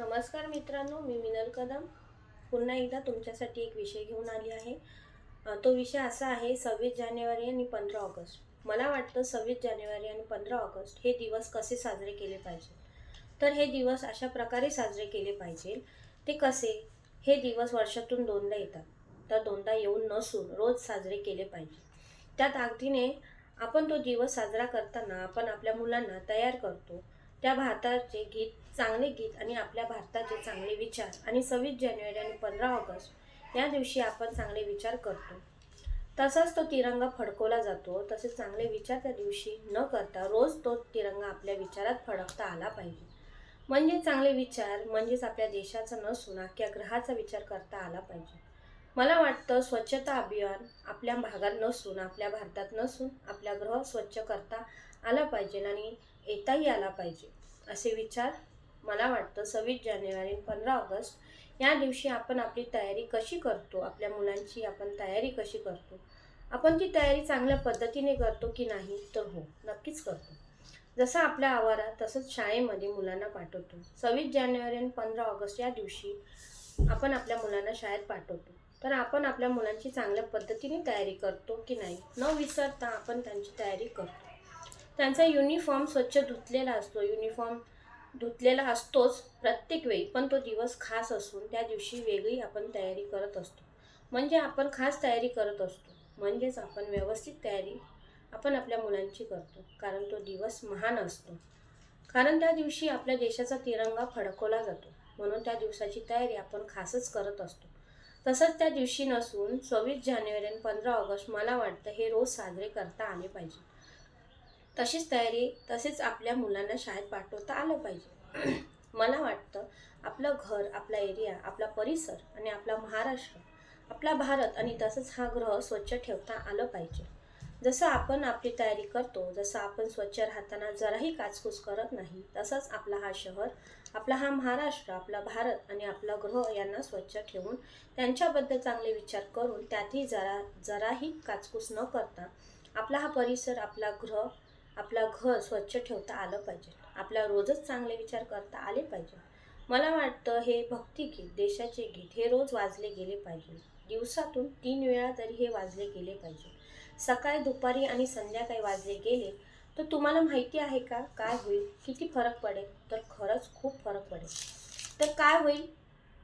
नमस्कार मित्रांनो मी मिनल कदम. पुन्हा एकदा तुमच्यासाठी एक विषय घेऊन आली आहे. तो विषय असा आहे सव्वीस जानेवारी आणि पंधरा ऑगस्ट. मला वाटतं सव्वीस जानेवारी आणि पंधरा ऑगस्ट हे दिवस कसे साजरे केले पाहिजे? तर हे दिवस अशा प्रकारे साजरे केले पाहिजे. ते कसे? हे दिवस वर्षातून दोनदा येतात. तर दोनदा येऊन नसून रोज साजरे केले पाहिजे. त्या ताकदीने आपण तो दिवस साजरा करताना आपण आपल्या मुलांना तयार करतो. त्या भारताचे गीत चांगले गीत आणि आपल्या भारताचे चांगले विचार आणि सव्वीस जानेवारी आणि पंधरा ऑगस्ट या दिवशी आपण चांगले विचार करतो. तसाच तो तिरंगा फडकवला जातो. तसेच चांगले विचार त्या दिवशी न करता रोज तो तिरंगा आपल्या विचारात फडकता आला पाहिजे. म्हणजे चांगले विचार म्हणजेच आपल्या देशाचा नसून अख्ख्या ग्रहाचा विचार करता आला पाहिजे. मला वाटतं स्वच्छता अभियान आपल्या भागात नसून आपल्या भारतात नसून आपल्या ग्रह स्वच्छ करता आला पाहिजे आणि येताही आला पाहिजे असे विचार मला वाटतं सव्वीस जानेवारी पंधरा ऑगस्ट या दिवशी आपण आपली तयारी कशी करतो आपल्या मुलांची आपण तयारी कशी करतो आपण ती तयारी चांगल्या पद्धतीने करतो की नाही तर हो नक्कीच करतो. जसं आपल्या आवारात तसंच शाळेमध्ये मुलांना पाठवतो. सव्वीस जानेवारी आणि पंधरा ऑगस्ट या दिवशी आपण आपल्या मुलांना शाळेत पाठवतो. तर आपण आपल्या मुलांची चांगल्या पद्धतीने तयारी करतो की नाही न विसरता आपण त्यांची तयारी करतो. त्यांचा युनिफॉर्म स्वच्छ धुतलेला असतो. युनिफॉर्म धुतलेला असतोच प्रत्येक वेळी पण तो दिवस खास असून त्या दिवशी वेगळी आपण तयारी करत असतो. म्हणजे आपण खास तयारी करत असतो. म्हणजेच आपण व्यवस्थित तयारी आपण आपल्या मुलांची करतो. कारण तो दिवस महान असतो. कारण त्या दिवशी आपल्या देशाचा तिरंगा फडकवला जातो. म्हणून त्या दिवसाची तयारी आपण खासच करत असतो. तसंच त्या दिवशी नसून सव्वीस जानेवारी आणि पंधरा ऑगस्ट मला वाटतं हे रोज साजरे करता आले पाहिजे. तशीच तयारी तसेच आपल्या मुलांना शाळेत पाठवता आलं पाहिजे. मला वाटतं आपलं घर आपला एरिया आपला परिसर आणि आपला महाराष्ट्र आपला भारत आणि तसंच हा ग्रह स्वच्छ ठेवता आलं पाहिजे. जसं आपण आपली तयारी करतो जसं आपण स्वच्छ राहताना जराही काचकूस करत नाही तसंच आपला हा शहर आपला हा महाराष्ट्र आपला भारत आणि आपला ग्रह यांना स्वच्छ ठेवून त्यांच्याबद्दल चांगले विचार करून त्यातही जरा जराही काचकूस न करता आपला हा परिसर आपला ग्रह आपलं घर स्वच्छ ठेवता आलं पाहिजे. आपल्या रोजच चांगले विचार करता आले पाहिजे. मला वाटतं हे भक्तिगीत देशाचे गीत हे रोज वाजले गेले पाहिजे. दिवसातून तीन वेळा तरी हे वाजले गेले पाहिजे. सकाळी दुपारी आणि संध्याकाळी वाजले गेले तर तुम्हाला माहिती आहे का? काय होईल? किती फरक पडेल? तर खरंच खूप फरक पडेल. तर काय होईल?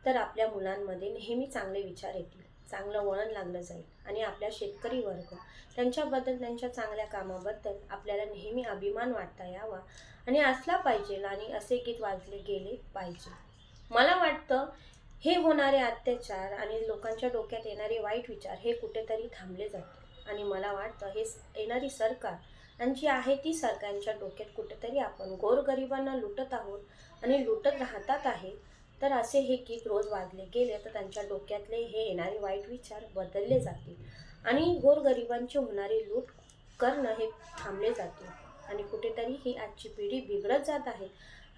तर आपल्या मुलांमध्ये नेहमी चांगले विचार येतील. चांगलं वळण लागलं जाईल आणि आपल्या शेतकरी वर्ग त्यांच्याबद्दल त्यांच्या चांगल्या कामाबद्दल आपल्याला नेहमी अभिमान वाटता यावा आणि असला पाहिजे आणि असे गीत वाजले गेले पाहिजे. मला वाटतं हे होणारे अत्याचार आणि लोकांच्या डोक्यात येणारे वाईट विचार हे कुठेतरी थांबले जाते आणि मला वाटतं हे येणारी सरकार आणि जी आहे ती सरकारच्या डोक्यात कुठेतरी आपण गोरगरिबांना लुटत आहोत आणि लुटत राहतात आहे तर असे हे गीत रोज वाजले गेले तर त्यांच्या डोक्यातले हे येणारे वाईट विचार बदलले जातील. आणि गोरगरिबांची होणारी लूट करणं हे थांबले जातील आणि कुठेतरी ही आजची पिढी बिघडत जात आहे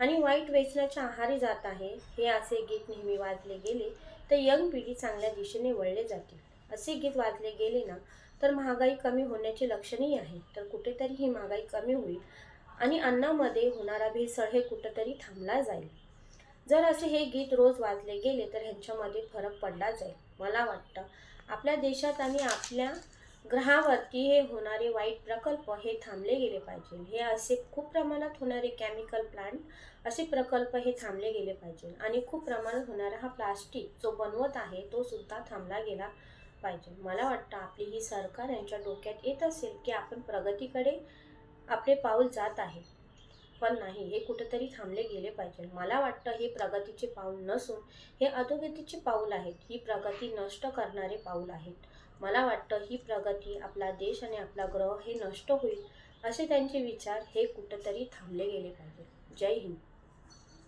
आणि वाईट वेचण्याच्या आहारी जात आहे. हे असे गीत नेहमी वाजले गेले तर यंग पिढी चांगल्या दिशेने वळले जातील. असे गीत वाजले गेले ना तर महागाई कमी होण्याची लक्षणही आहे. तर कुठेतरी ही महागाई कमी होईल आणि अन्नामध्ये होणारा भेसळ हे कुठेतरी थांबला जाईल. जर असे हे गीत रोज वाजले गेले तर ह्यांच्यामध्ये फरक पडला जाईल मला वाटतं. आपल्या देशात आणि आपल्या ग्रहावरती हे होणारे वाईट प्रकल्प हे थांबले गेले पाहिजे. हे असे खूप प्रमाणात होणारे केमिकल प्लांट असे प्रकल्प हे थांबले गेले पाहिजे. आणि खूप प्रमाणात होणारा हा प्लास्टिक जो बनवत आहे तो सुद्धा थांबला गेला पाहिजे. मला वाटतं आपली ही सरकार यांच्या डोक्यात येत असेल की आपण प्रगतीकडे आपले पाऊल जात आहे. पण नाही हे कुठेतरी थांबले गेले पाहिजे. मला वाटतं हे प्रगतीचे पाऊल नसून हे अधोगतीचे पाऊल आहेत. ही प्रगती नष्ट करणारे पाऊल आहेत. मला वाटतं ही प्रगती आपला देश आणि आपला ग्रह हे नष्ट होईल असे त्यांचे विचार हे कुठंतरी थांबले गेले पाहिजे. जय हिंद.